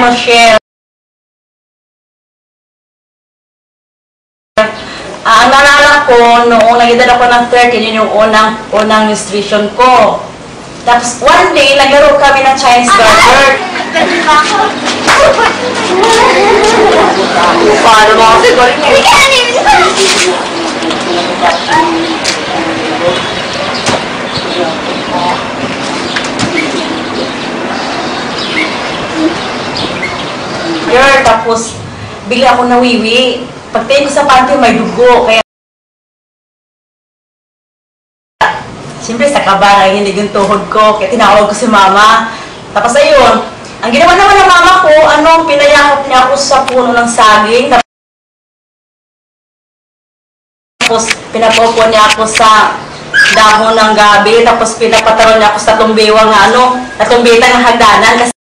Must share. Ah, ang naalala ko, noong nag-edad ako ng 13, yun yung unang, unang menstruation ko. Tapos, one day, naglaro kami ng Chinese garter. Paano mo kasi ko rin Girl, tapos, bigla ako nawiwi. Pagtingin ko sa panty, may dugo. Kaya, Siyempre, sa kabarang hindi yung tuhod ko. Kaya tinawag ko si mama. Tapos ayun, ang ginawa naman ng mama ko, ano, pinayakap niya ako sa puno ng saging. Tapos, pinapopo niya ako sa dahon ng gabi. Tapos, pinapataron niya ako sa tumbiwang ano, na ng hagdanan. Kasi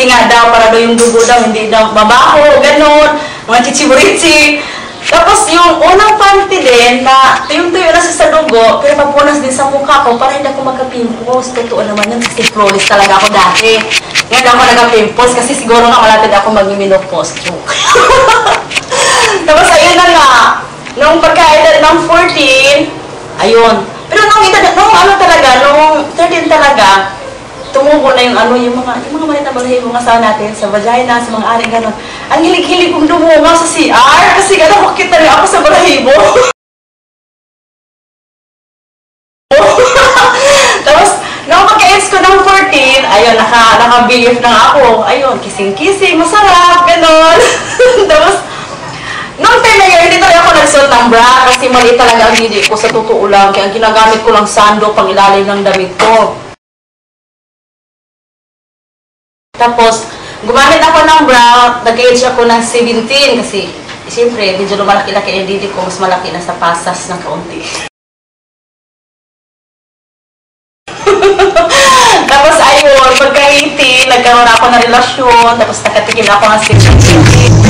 Kasi daw, para daw yung dugo daw, hindi daw mabaho, ganun, mga chichiburitsi. Tapos yung unang panty din, na tuyong-tuyo na sa dugo, pero papunas din sa mukha ko para hindi ako magka-pimples. Totoo naman yun, kasi flawless talaga ako dati. Ngayon ako nagka-pimples kasi siguro nga malapit ako mag-menopause. Joke. Tapos ayun na nga, nung pagka-edad ng 14, ayun. Pero nung edad, nung ano talaga, nung 13 talaga, tumubo na yung ano, yung mga, yung mga malit na balahibo nga sa natin, sa vagina, sa mga aring gano'n. Ang hilig-hilig kong dumunga sa CR kasi gano'n makita rin ako sa balahibo. Tapos, nung pagka-age ko ng 14, ayun, naka, naka-BF na ako. Ayun, kissing-kissing, masarap, gano'n. Tapos, nung time na yun, hindi talaga ako nagsuot ng bra kasi mali talaga ang hindi ko sa totoo lang. Kaya ang ginagamit ko lang sando pang ilalim ng damit ko. Tapos, gumamit ako ng bra, nag-age ako ng 17 kasi, siyempre, medyo lumalaki-laki yung didi ko, mas malaki na sa pasas ng kaunti. tapos, ayun, pagka-18, nagkaroon ako ng relasyon, tapos nakatikim ako ng 16.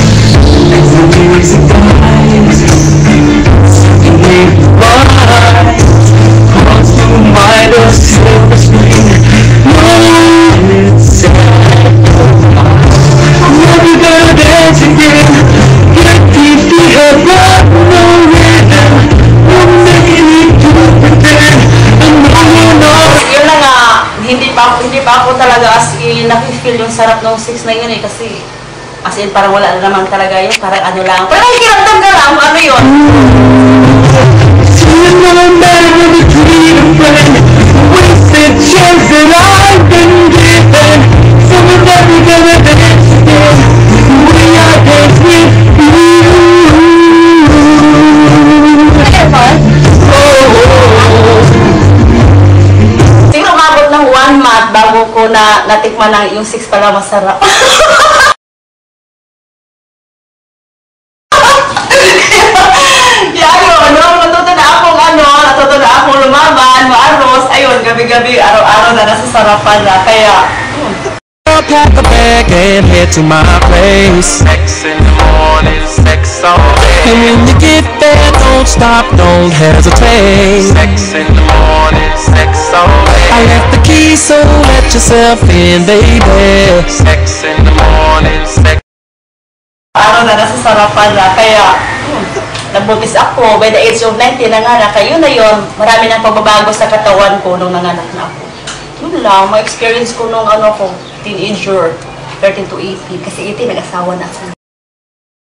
As in, nakifeel yung sarap ng 6 na yun eh, kasi as in parang wala na naman talaga yun, parang ano lang, parang nakikiramdam ka lang, ano yun. Ng yung 6 pala masarap. Kaya yun, no? natuto na akong ano, natuto na akong lumaban, maaros, ayun, gabi-gabi, araw-araw na nasa sarapan na, kaya, Pack a bag and head to my place. Sex in the morning, sex all And day. when you get there, don't stop, don't hesitate. Sex in the morning, key, so let yourself in, baby. Sex in the morning, sex. araw na nasa sarapan na, kaya, hmm, nabuntis ako, by the age of 19, nanganak, yun na yun, marami nang pagbabago sa katawan ko nung nanganak na ako. Yun lang, ma-experience ko nung ano ko, teenager, 13 to 18, kasi 18, nag-asawa na ako.